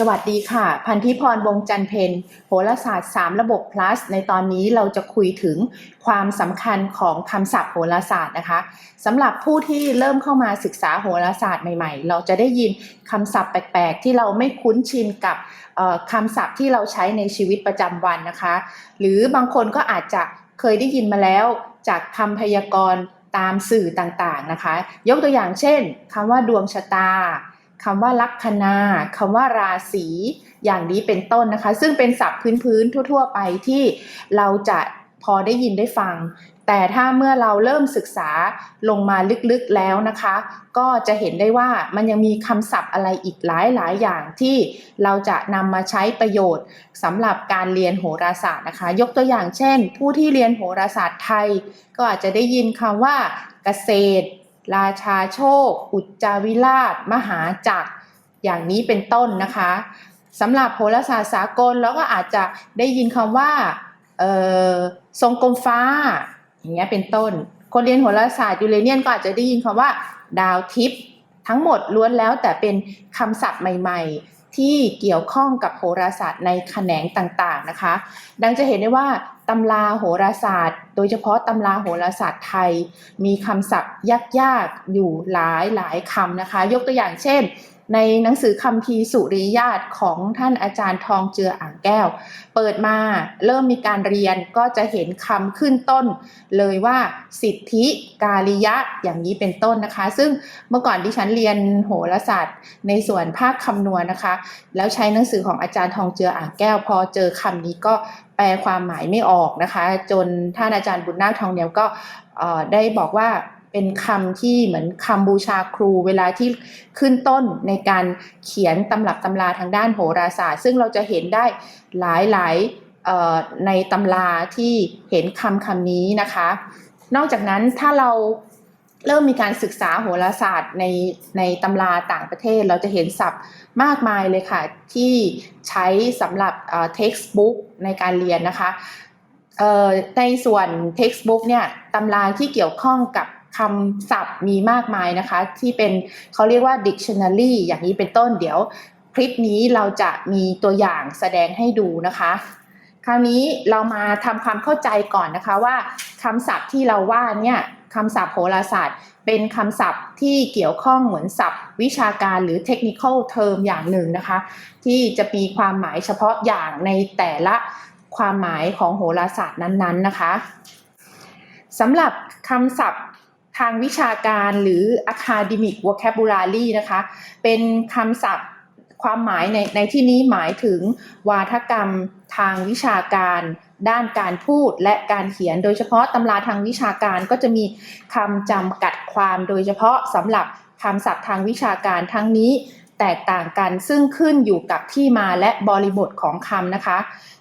สวัสดีค่ะ พันธิพรวงจันเพนโหราศาสตร์ 3 ระบบ plus ในตอนนี้เราจะคุยถึงความสำคัญของคำศัพท์โหราศาสตร์นะคะสำหรับผู้ที่เริ่มเข้ามาศึกษาโหราศาสตร์ใหม่ๆ เราจะได้ยินคำศัพท์แปลกๆ ที่เราไม่คุ้นชินกับคำศัพท์ที่เราใช้ในชีวิตประจำวันนะคะ หรือบางคนก็อาจจะเคยได้ยินมาแล้วจากคำพยากรณ์ตามสื่อต่างๆนะคะ ยกตัวอย่างเช่นคำว่าดวงชะตา คำว่าลัคนาคำว่าราศีอย่างนี้เป็นต้นนะคะ ซึ่งเป็นศัพท์พื้นๆทั่ว ๆ ไปที่เราจะพอได้ยินได้ฟัง แต่ถ้าเมื่อเราเริ่มศึกษาลงมาลึกๆแล้วนะคะ ก็จะเห็นได้ว่ามันยังมีคำศัพท์อะไรอีกหลายๆ อย่างที่เราจะนำมาใช้ประโยชน์สำหรับการเรียนโหราศาสตร์นะคะ ยกตัวอย่างเช่น ผู้ที่เรียนโหราศาสตร์ไทย ก็อาจจะได้ยินคำว่าเกษตร ราชาโชค อุจจาวิราช มหาจักร อย่างนี้เป็นต้นนะคะสำหรับโหราศาสตร์สากลเราก็อาจจะได้ยินคำว่าทรงกลมฟ้า อย่างเงี้ยเป็นต้น คนเรียนโหราศาสตร์ยูเรเนียนก็อาจจะได้ยินคำว่า ดาวทิพย์ทั้งหมดล้วนแล้วแต่เป็นคำศัพท์ใหม่ ๆ ที่เกี่ยวข้องกับโหราศาสตร์ในแขนงต่างๆนะคะ ดังจะเห็นได้ว่าตำราโหราศาสตร์ โดยเฉพาะตำราโหราศาสตร์ไทย มีคำศัพท์ยากๆอยู่หลายหลายคำนะคะ ยกตัวอย่างเช่น ในหนังสือคำพีสุริยาตของท่านอาจารย์ทองเจืออ่างแก้ว เปิดมาเริ่มมีการเรียนก็จะเห็นคำขึ้นต้น เลยว่าสิทธิกาลิยะอย่างนี้เป็นต้นนะคะ ซึ่งเมื่อก่อนดิฉันเรียนโหราศาสตร์ ในส่วนภาคคำนวณนะคะ แล้วใช้หนังสือของอาจารย์ทองเจืออ่างแก้ว พอเจอคำนี้ก็แปลความหมายไม่ออกนะคะ จนท่านอาจารย์บุญนาคทองเนียวก็ได้บอกว่า เป็นคำที่เหมือนคำบูชาครูเวลาที่ขึ้นต้นในการเขียนตำรับตำราทางด้านโหราศาสตร์ ซึ่งเราจะเห็นได้หลายหลายๆในตำราที่เห็นคำคำนี้นะคะ นอกจากนั้นถ้าเราเริ่มมีการศึกษาโหราศาสตร์ในในตำราต่างประเทศ เราจะเห็นศัพท์มากมายเลยค่ะ ที่ใช้สำหรับเอ่อ textbook ในการเรียนนะคะในส่วน textbook เนี่ยตำราที่เกี่ยวข้องกับ คำศัพท์มีมากมายนะคะ ที่เป็นเขาเรียกว่า dictionary อย่างนี้เป็นต้นเดี๋ยวคลิปนี้เราจะมีตัวอย่างแสดงให้ดูนะคะ คราวนี้เรามาทำความเข้าใจก่อนนะคะว่าคำศัพท์ที่เราว่าเนี่ยคำศัพท์โหราศาสตร์ เป็นคำศัพท์ที่เกี่ยวข้องเหมือนศัพท์ วิชาการหรือ technical term อย่างหนึ่งนะคะ ที่จะมีความหมายเฉพาะอย่างในแต่ละความหมายของโหราศาสตร์นั้นๆนะคะสำหรับคำศัพท์ ทางวิชาการหรือ academic vocabulary นะคะ เป็นคำศัพท์ความหมายในในที่นี้หมายถึงวาทกรรมทางวิชาการ ด้านการพูดและการเขียน โดยเฉพาะตำราทางวิชาการก็จะมีคำจำกัดความโดยเฉพาะสำหรับคำศัพท์ทางวิชาการทั้งนี้แตกต่างกันซึ่งขึ้นอยู่กับที่มาและบริบทของคำนะคะ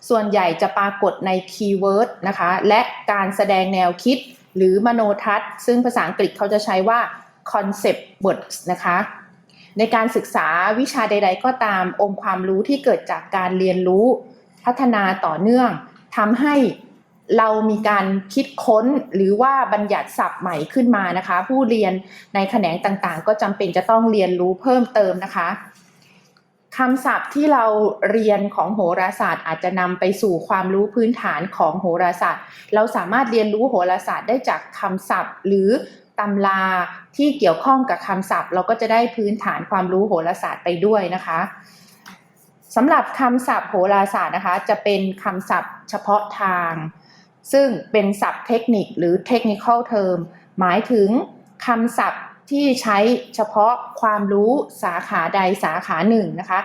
ส่วนใหญ่จะปรากฏในคีย์เวิร์ดนะคะ และการแสดงแนวคิด หรือมโนทัศน์ ซึ่งภาษาอังกฤษเขาจะใช้ว่า concept words นะคะ ในการศึกษาวิชาใด ๆ ก็ตามองค์ความรู้ที่เกิดจากการเรียนรู้ พัฒนาต่อเนื่องทำให้เรามีการคิดค้นหรือว่าบัญญัติศัพท์ใหม่ขึ้นมานะคะ ผู้เรียนในแขนงต่างๆ ก็จำเป็นจะต้องเรียนรู้เพิ่มเติมนะคะ คำศัพท์ที่เราเรียนของโหราศาสตร์ อาจจะนำไปสู่ความรู้พื้นฐานของโหราศาสตร์ เราสามารถเรียนรู้โหราศาสตร์ได้จากคำศัพท์ หรือตำราที่เกี่ยวข้องกับคำศัพท์ เราก็จะได้พื้นฐานความรู้โหราศาสตร์ไปด้วยนะคะสำหรับคำศัพท์โหราศาสตร์นะคะ จะเป็นคำศัพท์เฉพาะทาง ซึ่งเป็นศัพท์เทคนิคหรือ technical term หมายถึงคำศัพท์ ที่ใช้เฉพาะความรู้สาขาใดสาขาหนึ่งนะคะ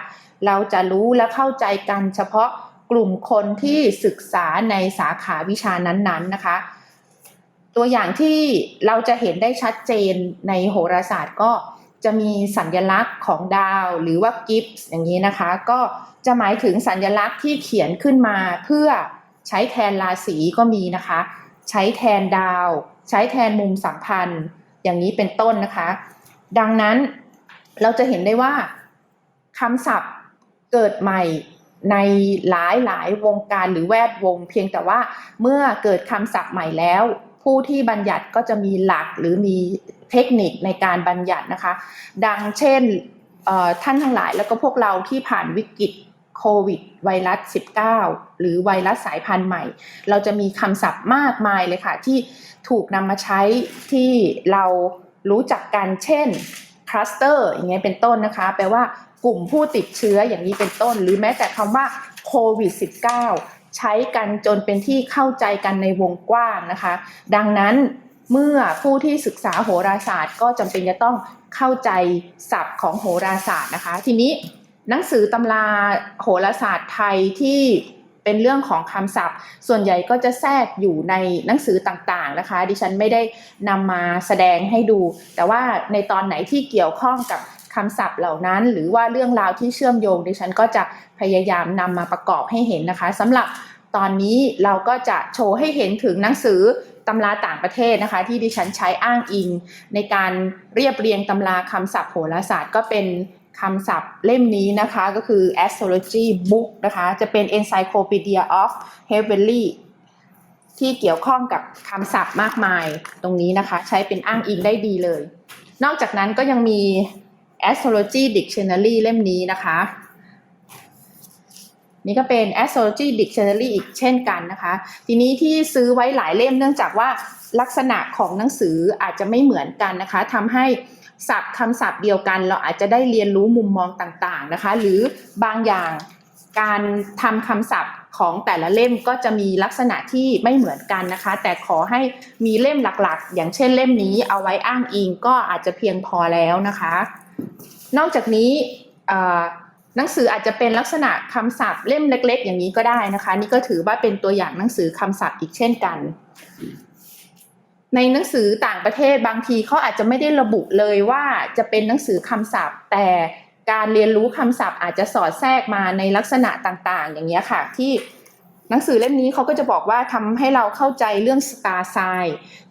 เราจะรู้และเข้าใจกันเฉพาะกลุ่มคนที่ศึกษาในสาขาวิชานั้นๆนะคะ ตัวอย่างที่เราจะเห็นได้ชัดเจนในโหราศาสตร์ก็จะมีสัญลักษณ์ของดาวหรือว่ากิฟต์อย่างนี้นะคะ ก็จะหมายถึงสัญลักษณ์ที่เขียนขึ้นมาเพื่อใช้แทนราศีก็มีนะคะ ใช้แทนดาว ใช้แทนมุมสัมพันธ์ อย่างนี้เป็นต้นนะคะ ดังนั้นเราจะเห็นได้ว่าคำศัพท์เกิดใหม่ในหลายหลายวงการหรือแวดวง เพียงแต่ว่าเมื่อเกิดคำศัพท์ใหม่แล้ว ผู้ที่บัญญัติก็จะมีหลักหรือมีเทคนิคในการบัญญัตินะคะ ดังเช่นท่านทั้งหลายแล้วก็พวกเราที่ผ่านวิกฤต โควิดไวรัส 19 หรือไวรัสสายพันธุ์ใหม่ เราจะมีคำศัพท์มากมายเลยค่ะ ที่ถูกนำมาใช้ที่เรารู้จักกันเช่นคลัสเตอร์อย่างเงี้ยเป็นต้นนะคะ แปลว่ากลุ่มผู้ติดเชื้ออย่างนี้เป็นต้น หรือแม้แต่คำว่าโควิด -19 ใช้กันจนเป็นที่เข้าใจกันในวงกว้างนะคะ ดังนั้นเมื่อผู้ที่ศึกษาโหราศาสตร์ก็จำเป็นจะต้องเข้าใจศัพท์ของโหราศาสตร์นะคะ ทีนี้ หนังสือตำราโหราศาสตร์ไทยที่เป็นเรื่องของคำศัพท์ ส่วนใหญ่ก็จะแทรกอยู่ในหนังสือต่างๆนะคะ ดิฉันไม่ได้นำมาแสดงให้ดู แต่ว่าในตอนไหนที่เกี่ยวข้องกับคำศัพท์เหล่านั้น หรือว่าเรื่องราวที่เชื่อมโยง ดิฉันก็จะพยายามนำมาประกอบให้เห็นนะคะสำหรับตอนนี้เราก็จะโชว์ให้เห็นถึงหนังสือตำราต่างประเทศนะคะ ที่ดิฉันใช้อ้างอิง ในการเรียบเรียงตำราคำศัพท์โหราศาสตร์ก็เป็น คำศัพท์เล่มนี้นะคะก็คือ astrology book นะคะ จะเป็น encyclopedia of heavenly ที่เกี่ยวข้องกับคำศัพท์มากมายตรงนี้นะคะ ใช้เป็นอ้างอิงได้ดีเลย นอกจากนั้นก็ยังมี astrology dictionary เล่มนี้นะคะ นี่ก็เป็น astrology dictionary อีกเช่นกันนะคะ ทีนี้ที่ซื้อไว้หลายเล่มเนื่องจากว่าลักษณะของหนังสืออาจจะไม่เหมือนกันนะคะทำให้ ศัพท์คำศัพท์เดียวกัน เราอาจจะได้เรียนรู้มุมมองต่างๆนะคะ หรือบางอย่างการทำคำศัพท์ของแต่ละเล่มก็จะมีลักษณะที่ไม่เหมือนกันนะคะ แต่ขอให้มีเล่มหลักๆ อย่างเช่นเล่มนี้เอาไว้อ้างอิงก็อาจจะเพียงพอแล้วนะคะ นอกจากนี้หนังสืออาจจะเป็นลักษณะคำศัพท์เล่มเล็ก ๆ อย่างนี้ก็ได้นะคะ นี่ก็ถือว่าเป็นตัวอย่างหนังสือคำศัพท์อีกเช่นกัน ในหนังสือต่างประเทศบางทีเขาอาจจะไม่ได้ระบุเลยว่าจะเป็นหนังสือคำศัพท์ แต่การเรียนรู้คำศัพท์อาจจะสอดแทรกมาในลักษณะต่างๆ อย่างนี้ค่ะ ที่หนังสือเล่มนี้เขาก็จะบอกว่าทำให้เราเข้าใจเรื่องสตาร์ไซ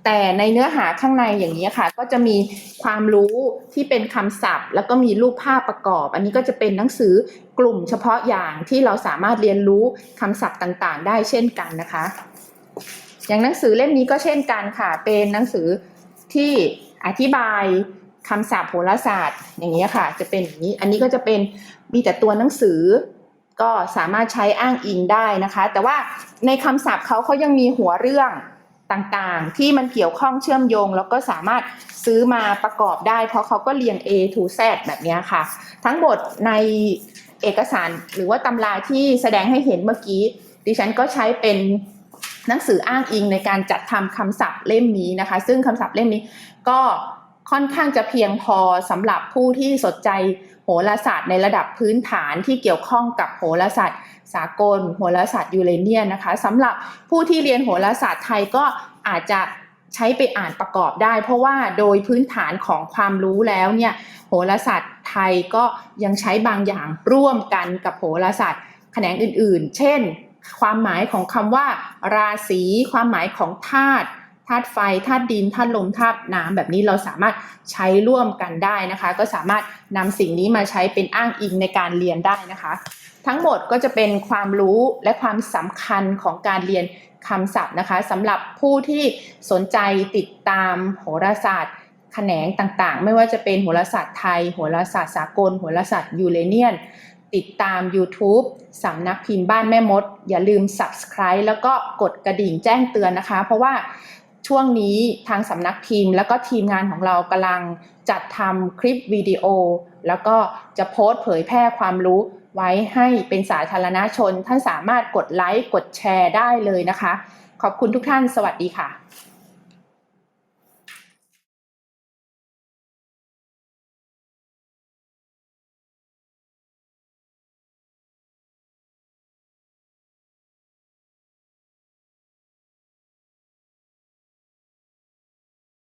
แต่ในเนื้อหาข้างในอย่างนี้ค่ะ ก็จะมีความรู้ที่เป็นคำศัพท์ แล้วก็มีรูปภาพประกอบ อันนี้ก็จะเป็นหนังสือกลุ่มเฉพาะอย่างที่เราสามารถเรียนรู้คำศัพท์ต่างๆ ได้เช่นกันนะคะ อย่างหนังสือเล่มนี้ก็เช่นกันค่ะเป็นหนังสือที่อธิบายคำศัพท์โหราศาสตร์ อย่างนี้ค่ะ จะเป็นอย่างนี้อันนี้ก็จะเป็นมีแต่ตัวหนังสือ ก็สามารถใช้อ้างอิงได้นะคะ แต่ว่าในคำศัพท์เขาเขายังมีหัวเรื่องต่างๆ ที่มันเกี่ยวข้องเชื่อมโยง แล้วก็สามารถซื้อมาประกอบได้ เพราะเขาก็เรียง A to Z แบบนี้ค่ะ ทั้งหมดในเอกสารหรือว่าตำราที่แสดงให้เห็นเมื่อกี้ ดิฉันก็ใช้เป็น หนังสืออ้างอิงในการจัดทำคำศัพท์เล่มนี้นะคะ ซึ่งคำศัพท์เล่มนี้ก็ค่อนข้างจะเพียงพอสำหรับผู้ที่สนใจโหราศาสตร์ในระดับพื้นฐานที่เกี่ยวข้องกับโหราศาสตร์สากล โหราศาสตร์ยูเรเนียนนะคะสำหรับผู้ที่เรียนโหราศาสตร์ไทยก็อาจจะใช้ไปอ่านประกอบได้ เพราะว่าโดยพื้นฐานของความรู้แล้วเนี่ยโหราศาสตร์ไทยก็ยังใช้บางอย่างร่วมกันกับโหราศาสตร์แขนงอื่นๆ เช่น ความหมายของคำว่า ราศีความหมายของธาตุธาตุไฟธาตุดินธาตุลมธาตุน้ำแบบนี้เราสามารถใช้ร่วมกันได้นะคะ ก็สามารถนำสิ่งนี้มาใช้เป็นอ้างอิงในการเรียนได้นะคะ ทั้งหมดก็จะเป็นความรู้และความสำคัญของการเรียนคำศัพท์นะคะสำหรับผู้ที่สนใจติดตามโหราศาสตร์แขนงต่างๆ ไม่ว่าจะเป็นโหราศาสตร์ไทย โหราศาสตร์สากล โหราศาสตร์ยูเรเนียน ติดตาม YouTube สำนักพิมพ์บ้านแม่มด อย่าลืม Subscribe แล้วก็กดกระดิ่งแจ้งเตือนนะคะ เพราะว่าช่วงนี้ทางสำนักพิมพ์ แล้วก็ทีมงานของเรากำลังจัดทำคลิปวิดีโอ แล้วก็จะโพสต์เผยแพร่ความรู้ไว้ให้เป็นสาธารณชน ท่านสามารถกดไลค์กดแชร์ได้เลยนะคะ ขอบคุณทุกท่านสวัสดีค่ะ